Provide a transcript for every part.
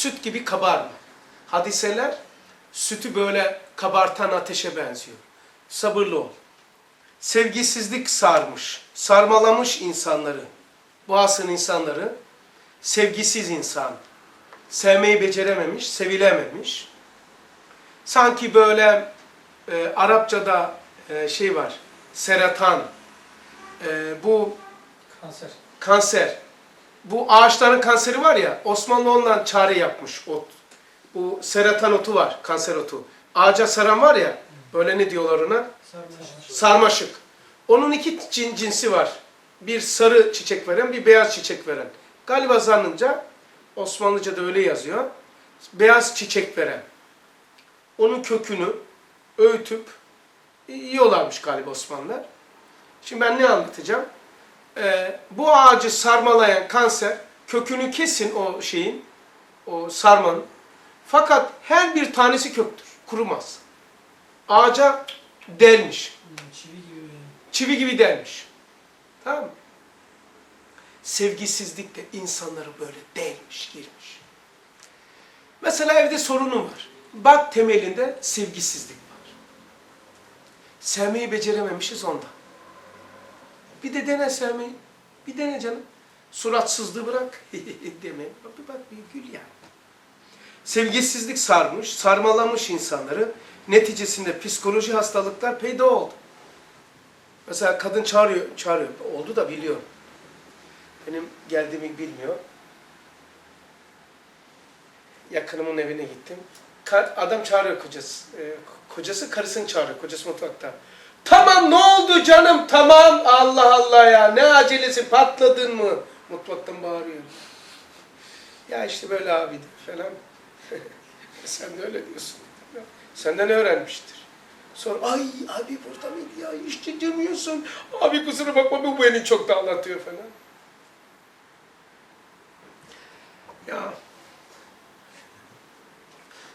Süt gibi kabarma. Hadiseler sütü böyle kabartan ateşe benziyor. Sabırlı ol. Sevgisizlik sarmış, sarmalamış insanları. Boğazın insanları sevgisiz insan. Sevmeyi becerememiş, sevilememiş. Sanki böyle e, Arapçada e, şey var, seratan, e, bu Kanser. kanser. Bu ağaçların kanseri var ya, Osmanlı ondan çare yapmış ot. Bu seratan otu var, kanser otu. Ağaca saran var ya, böyle ne diyorlar ona? Sarmaşık. Sarmaşık. Onun iki cin- cinsi var. Bir sarı çiçek veren, bir beyaz çiçek veren. Galiba zannınca, Osmanlıca'da öyle yazıyor. Beyaz çiçek veren. Onun kökünü öğütüp yiyorlarmış galiba Osmanlılar. Şimdi ben ne anlatacağım? Ee, bu ağacı sarmalayan kanser, kökünü kesin o şeyin, o sarmanın. Fakat her bir tanesi köktür, kurumaz. Ağaca delmiş, Çivi gibi. çivi gibi delmiş. Tamam mı? Sevgisizlik de insanları böyle delmiş, girmiş. Mesela evde sorunun var. Bak temelinde sevgisizlik var. Sevmeyi becerememişiz ondan. Bir de dene sevmeyi. Bir dene canım. Suratsızlığı bırak. Deme. Bir bak bir gül yani. Sevgisizlik sarmış, sarmalamış insanları. Neticesinde psikoloji hastalıklar peyda oldu. Mesela kadın çağırıyor, çağırıyor. Oldu da biliyorum. Benim geldiğimi bilmiyor. Yakınımın evine gittim. Adam çağırıyor kocası. Ee, kocası karısını çağırıyor. Kocası mutfakta. Tamam ne oldu canım tamam Allah Allah ya ne acelesi patladın mı? Mutfaktan bağırıyor. Ya işte böyle abidir falan. Sen de öyle diyorsun. Senden öğrenmiştir. Sonra ay abi burada mıydı ya işte demiyorsun. Abi kusura bakma bu beni çok da anlatıyor falan. Ya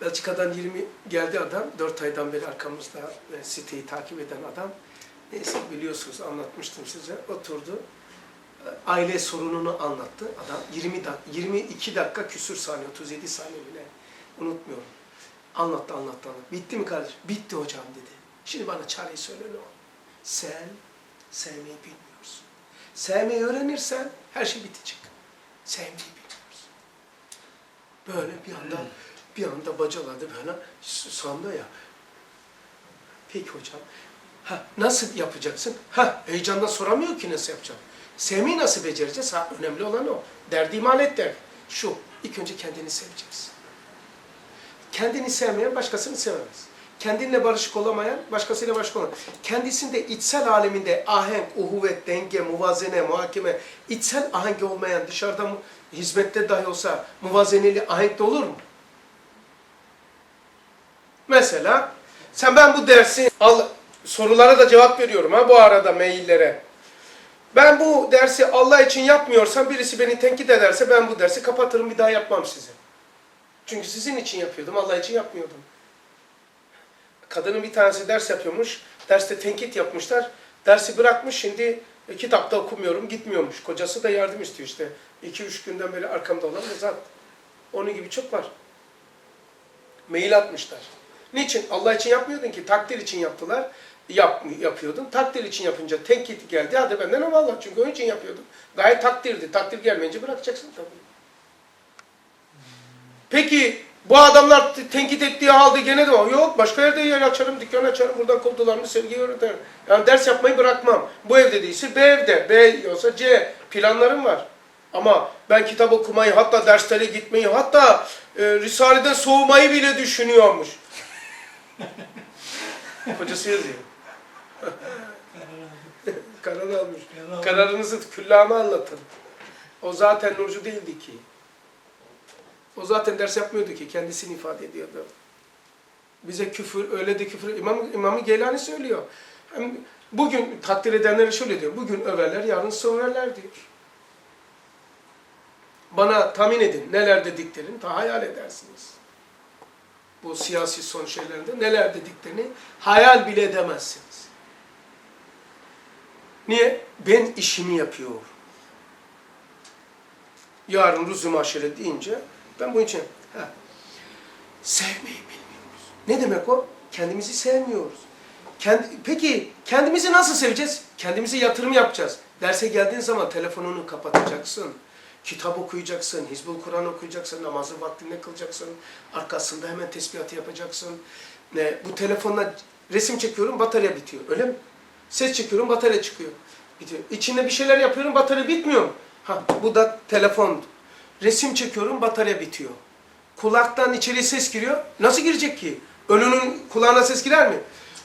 Belçika'dan 20 geldi adam. 4 aydan beri arkamızda e, siteyi takip eden adam. Neyse biliyorsunuz anlatmıştım size. Oturdu. E, Aile sorununu anlattı adam. 20 dak 22 dakika küsür saniye, 37 saniye bile. Unutmuyorum. Anlattı, anlattı, anlattı. Bitti mi kardeş? Bitti hocam dedi. Şimdi bana çareyi söyle ne olur. Sen sevmeyi bilmiyorsun. Sevmeyi öğrenirsen her şey bitecek. Sevmeyi bilmiyorsun. Böyle bir anda bir anda bacaladı böyle sandı ya. Peki hocam. Ha, nasıl yapacaksın? Ha, heyecandan soramıyor ki nasıl yapacağım. Sevmeyi nasıl becereceğiz? Ha, önemli olan o. Derdi imal et der. Şu, ilk önce kendini seveceksin. Kendini sevmeyen başkasını sevemez. Kendinle barışık olamayan başkasıyla barışık olamaz. Kendisinde içsel aleminde ahenk, uhuvvet, denge, muvazene, muhakeme, içsel ahenk olmayan dışarıda hizmette dahi olsa muvazeneli ahenkte olur mu? Mesela sen ben bu dersi al sorulara da cevap veriyorum ha bu arada maillere. Ben bu dersi Allah için yapmıyorsam birisi beni tenkit ederse ben bu dersi kapatırım bir daha yapmam size. Çünkü sizin için yapıyordum, Allah için yapmıyordum. Kadının bir tanesi ders yapıyormuş, derste tenkit yapmışlar. Dersi bırakmış şimdi e, kitapta okumuyorum, gitmiyormuş. Kocası da yardım istiyor işte. 2-3 günden beri arkamda olan da zat. Onun gibi çok var. Mail atmışlar. Niçin? Allah için yapmıyordun ki. Takdir için yaptılar. Yap, yapıyordun. Takdir için yapınca tenkit geldi. Hadi benden ama Allah. Çünkü onun için yapıyordun. Gayet takdirdi. Takdir gelmeyince bırakacaksın tabii. Peki bu adamlar te- tenkit ettiği halde gene de. Yok başka yerde yer açarım, dükkan açarım, buradan kovdular mı sevgiyi öğretirim. Yani ders yapmayı bırakmam. Bu evde değilse B evde, B yoksa C. Planlarım var. Ama ben kitap okumayı, hatta derslere gitmeyi, hatta e, Risale'den soğumayı bile düşünüyormuş. Kocası yazıyor. Karar almış. Karar- Kararınızı küllame anlatın. O zaten Nurcu değildi ki. O zaten ders yapmıyordu ki, kendisini ifade ediyordu. Bize küfür, öyle de küfür, İmam, İmam-ı Geylani söylüyor. Hem bugün takdir edenlere şöyle diyor, bugün överler, yarın söverler diyor. Bana tahmin edin, neler dediklerini ta hayal edersiniz. Bu siyasi son şeylerinde neler dediklerini hayal bile edemezsiniz. Niye? Ben işimi yapıyorum. Yarın rüzum aşire deyince Ben bunun için. Ha. Sevmeyi bilmiyoruz. Ne demek o? Kendimizi sevmiyoruz. Kendi, peki kendimizi nasıl seveceğiz? Kendimize yatırım yapacağız. Derse geldiğin zaman telefonunu kapatacaksın. Kitap okuyacaksın, Hizbul Kur'an okuyacaksın, namazı vaktinde kılacaksın. Arkasında hemen tesbihatı yapacaksın. Ne, bu telefonla resim çekiyorum, batarya bitiyor. Öyle mi? Ses çekiyorum, batarya çıkıyor. Bitiyor. İçinde bir şeyler yapıyorum, batarya bitmiyor? Ha, bu da telefon. Resim çekiyorum, batarya bitiyor. Kulaktan içeri ses giriyor. Nasıl girecek ki? Ölünün kulağına ses girer mi?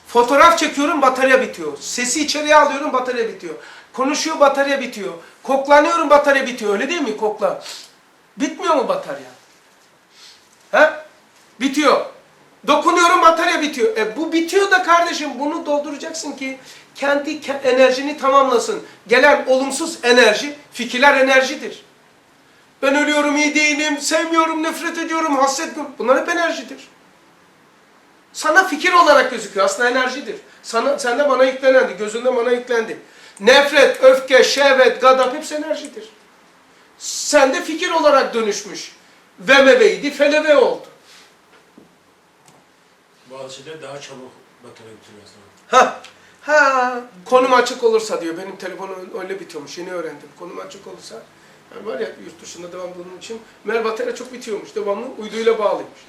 Fotoğraf çekiyorum, batarya bitiyor. Sesi içeriye alıyorum, batarya bitiyor. Konuşuyor, batarya bitiyor. Koklanıyorum, batarya bitiyor. Öyle değil mi kokla? Bitmiyor mu batarya? He? Bitiyor. Dokunuyorum, batarya bitiyor. E bu bitiyor da kardeşim bunu dolduracaksın ki kendi ke- enerjini tamamlasın. Gelen olumsuz enerji, fikirler enerjidir. Ben ölüyorum, iyi değilim, sevmiyorum, nefret ediyorum, hasretmiyorum. Bunlar hep enerjidir. Sana fikir olarak gözüküyor. Aslında enerjidir. Sana, sende bana yüklenendi, gözünde bana yüklendi. Nefret, öfke, şehvet, gadap hepsi enerjidir. Sende fikir olarak dönüşmüş. Vemeveydi, feleve oldu. Bazı şeyler daha çabuk batarya bitiriyor. Ha, ha, konum açık olursa diyor. Benim telefonum öyle bitiyormuş. Yeni öğrendim. Konum açık olursa. Yani var ya yurt dışında devam bunun için. Meğer batarya çok bitiyormuş. Devamlı uyduyla bağlıymış.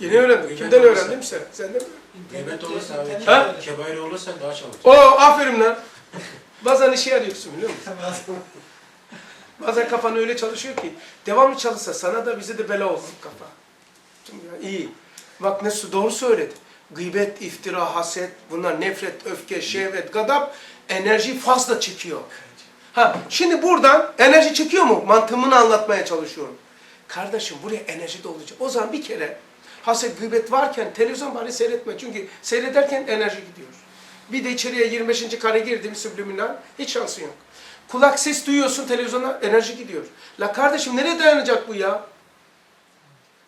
Yeni öğrendim. Kimden olursa. öğrendimse. Senden mi? Gıybet olursa Ha? kebair olursa daha çabuk. Oo aferin lan. Bazen işe yarıyorsun biliyor musun? Bazen kafan öyle çalışıyor ki devamlı çalışsa sana da bize de bela olsun kafa. Ya, iyi. Bak ne doğru söyledi. Gıybet, iftira, haset, bunlar nefret, öfke, şehvet, gadap enerji fazla çekiyor. Ha, şimdi buradan enerji çekiyor mu? Mantığımını anlatmaya çalışıyorum. Kardeşim buraya enerji de olacak. O zaman bir kere haset, gıybet varken televizyon bari seyretme. Çünkü seyrederken enerji gidiyor. Bir de içeriye 25. kare girdi mi subliminal hiç şansın yok. Kulak ses duyuyorsun televizyona enerji gidiyor. La kardeşim nereye dayanacak bu ya?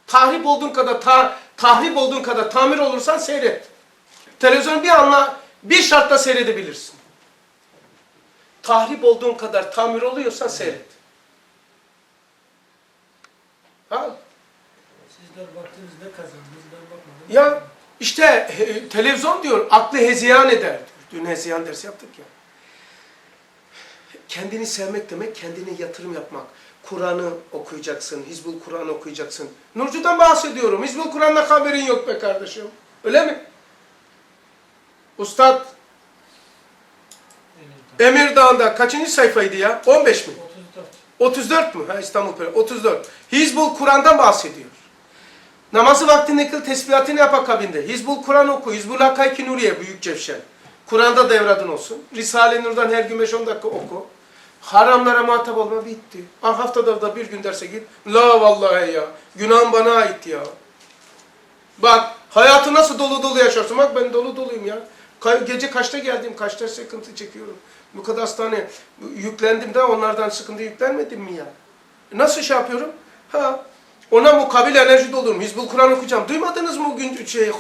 Tahrip olduğun kadar ta, tahrip olduğun kadar tamir olursan seyret. Televizyonu bir anla bir şartla seyredebilirsin. Tahrip olduğun kadar tamir oluyorsan seyret. Ha? Sizler baktınız ne kazandınız ben bakmadım. Ya işte televizyon diyor aklı hezeyan eder diyor. Dün hezeyan dersi yaptık ya. Kendini sevmek demek kendine yatırım yapmak. Kur'an'ı okuyacaksın, Hizbul Kur'an okuyacaksın. Nurcu'dan bahsediyorum. Hizbul Kur'an'la haberin yok be kardeşim. Öyle mi? Ustad. Emir Dağı'nda kaçıncı sayfaydı ya? 15 mi? 34. 34 mü? Ha İstanbul Peri. 34. Hizbul Kur'an'dan bahsediyor. Namazı vaktinde kıl, tesbihatını yap akabinde. Hizbul Kur'an oku. Hizbul Hakayki Nuriye Büyük Cevşen. Kur'an'da devradın olsun. Risale-i Nur'dan her gün 5-10 dakika oku. Haramlara muhatap olma bitti. Ah haftada da bir gün derse git. La vallahi ya. Günahım bana ait ya. Bak hayatı nasıl dolu dolu yaşarsın. Bak ben dolu doluyum ya. Gece kaçta geldim, kaçta sıkıntı çekiyorum. Bu kadar hastane yüklendim de onlardan sıkıntı yüklenmedim mi ya? Nasıl şey yapıyorum? Ha, ona mukabil enerji dolurum. Hizbul Kur'an okuyacağım. Duymadınız mı bugün şey,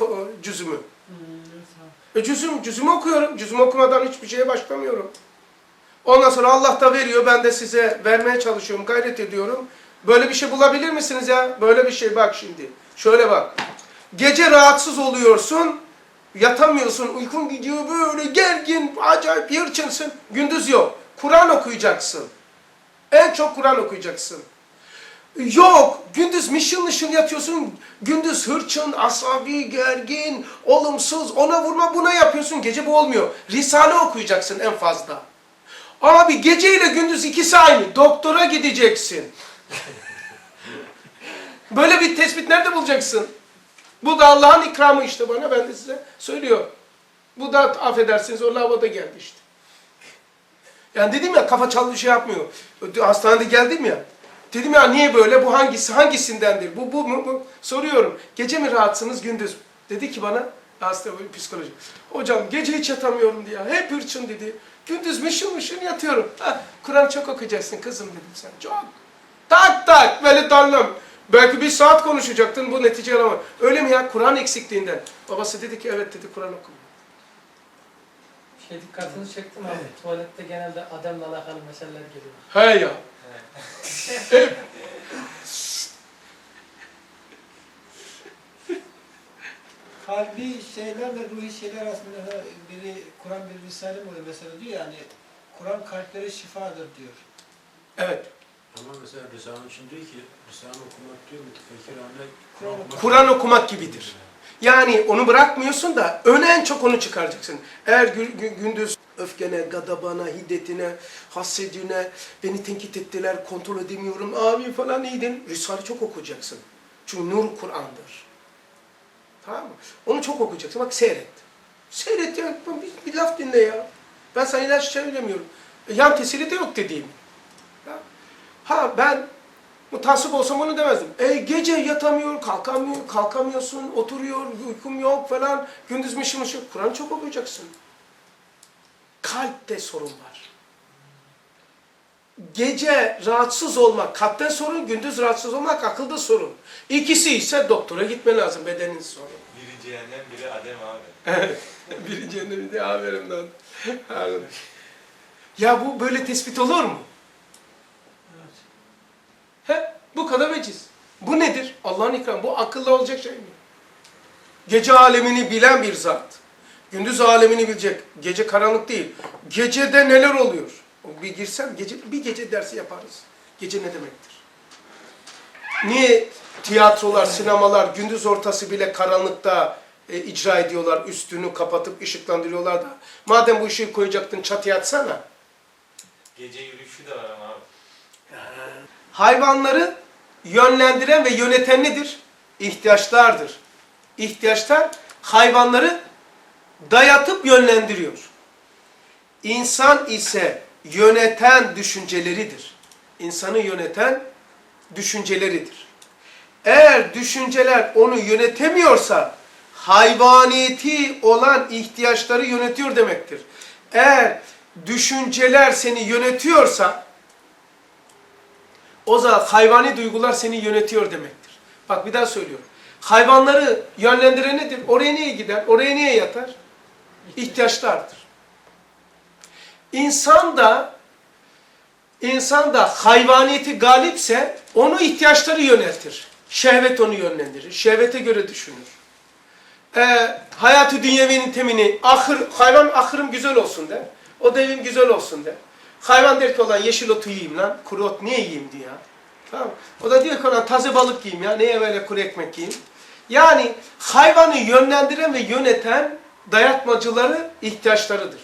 cüzümü? Hmm. E cüzüm, cüzümü okuyorum. Cüzümü okumadan hiçbir şeye başlamıyorum. Ondan sonra Allah da veriyor. Ben de size vermeye çalışıyorum, gayret ediyorum. Böyle bir şey bulabilir misiniz ya? Böyle bir şey bak şimdi. Şöyle bak. Gece rahatsız oluyorsun. Yatamıyorsun. Uykun gidiyor böyle gergin, acayip hırçınsın. Gündüz yok. Kur'an okuyacaksın. En çok Kur'an okuyacaksın. Yok. Gündüz mışıl mışıl yatıyorsun. Gündüz hırçın, asabi, gergin, olumsuz. Ona vurma buna yapıyorsun. Gece bu olmuyor. Risale okuyacaksın en fazla. Abi gece ile gündüz ikisi aynı. Doktora gideceksin. Böyle bir tespit nerede bulacaksın? Bu da Allah'ın ikramı işte bana. Ben de size söylüyorum. Bu da affedersiniz o lavada geldi işte. Yani dedim ya kafa çalı şey yapmıyor. Hastanede geldim ya. Dedim ya niye böyle? Bu hangisi? Hangisindendir? Bu, bu, bu, bu. Soruyorum. Gece mi rahatsınız gündüz? mü? Dedi ki bana hasta psikoloji. Hocam gece hiç yatamıyorum diye. Hep hırçın dedi. Gündüz mışıl mışıl yatıyorum. Ha, Kur'an çok okuyacaksın kızım dedim sen. Çok. Tak tak böyle dallam. Belki bir saat konuşacaktın bu netice alama. Öyle mi ya? Kur'an eksikliğinden. Babası dedi ki evet dedi Kur'an oku. Şey dikkatinizi çektim abi. Evet. Tuvalette genelde ademle alakalı meseleler geliyor. He ya. Kalbi şeyler şeylerle ruhi şeyler arasında biri Kur'an bir risale mi oluyor mesela diyor yani Kur'an kalplere şifadır diyor. Evet. Ama mesela Risale'nin için diyor ki Risale okumak diyor mütefekkirane Kur'an okumak. Kur'an okumak gibidir. Yani onu bırakmıyorsun da öne en çok onu çıkaracaksın. Eğer gündüz öfkene, gadabana, hiddetine, hasedine, beni tenkit ettiler, kontrol edemiyorum, abi falan iyiydin. Risale çok okuyacaksın. Çünkü nur Kur'an'dır. Tamam mı? Onu çok okuyacaksın. Bak seyret. Seyret ya. Bir, bir laf dinle ya. Ben sana ilaç söylemiyorum. E, Yan tesiri de yok dediğim. Ha ben Mutasip olsam onu demezdim. E gece yatamıyor, kalkamıyor, kalkamıyorsun, oturuyor, uykum yok falan. Gündüz mışıl mışıl. Kur'an çok okuyacaksın. Kalpte sorun var. Gece rahatsız olmak kalpte sorun, gündüz rahatsız olmak akılda sorun. İkisi ise doktora gitmen lazım, bedenin sorun. Biri cehennem, biri Adem abi. Biri cenneti de aferin lan. Ya bu böyle tespit olur mu? Evet. He? Bu kadar veciz. Bu nedir? Allah'ın ikramı. Bu akıllı olacak şey mi? Gece alemini bilen bir zat. Gündüz alemini bilecek. Gece karanlık değil. Gecede neler oluyor? Bir girsem gece bir gece dersi yaparız. Gece ne demektir? Niye tiyatrolar, sinemalar gündüz ortası bile karanlıkta e, icra ediyorlar, üstünü kapatıp ışıklandırıyorlar da. Madem bu ışığı koyacaktın çatıya atsana. Gece yürüyüşü de var ama abi. Hayvanları yönlendiren ve yöneten nedir? İhtiyaçlardır. İhtiyaçlar hayvanları dayatıp yönlendiriyor. İnsan ise yöneten düşünceleridir. İnsanı yöneten düşünceleridir. Eğer düşünceler onu yönetemiyorsa hayvaniyeti olan ihtiyaçları yönetiyor demektir. Eğer düşünceler seni yönetiyorsa o zaman hayvani duygular seni yönetiyor demektir. Bak bir daha söylüyorum. Hayvanları yönlendiren nedir? Oraya niye gider? Oraya niye yatar? İhtiyaçlardır. İnsan da insan da hayvaniyeti galipse onu ihtiyaçları yönetir. Şehvet onu yönlendirir. Şehvete göre düşünür. Ee, hayatı dünyevinin temini, ahır, hayvan ahırım güzel olsun der. O da evim güzel olsun der. Hayvan der ki olan yeşil otu yiyeyim lan, kuru ot niye yiyeyim diyor. Tamam. O da diyor ki olan taze balık yiyeyim ya, neye böyle kuru ekmek yiyeyim. Yani hayvanı yönlendiren ve yöneten dayatmacıları ihtiyaçlarıdır.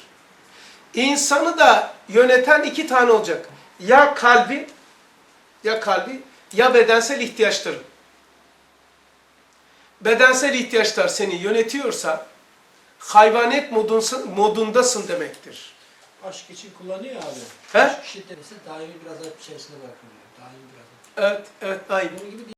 İnsanı da yöneten iki tane olacak. Ya kalbi, ya kalbi, ya bedensel ihtiyaçları. Bedensel ihtiyaçlar seni yönetiyorsa, hayvanet modundasın demektir. Aşk için kullanıyor abi. He? Aşk şiddeti daimi biraz içerisinde bırakılıyor. Daimi biraz. Evet, evet. Bunun gibi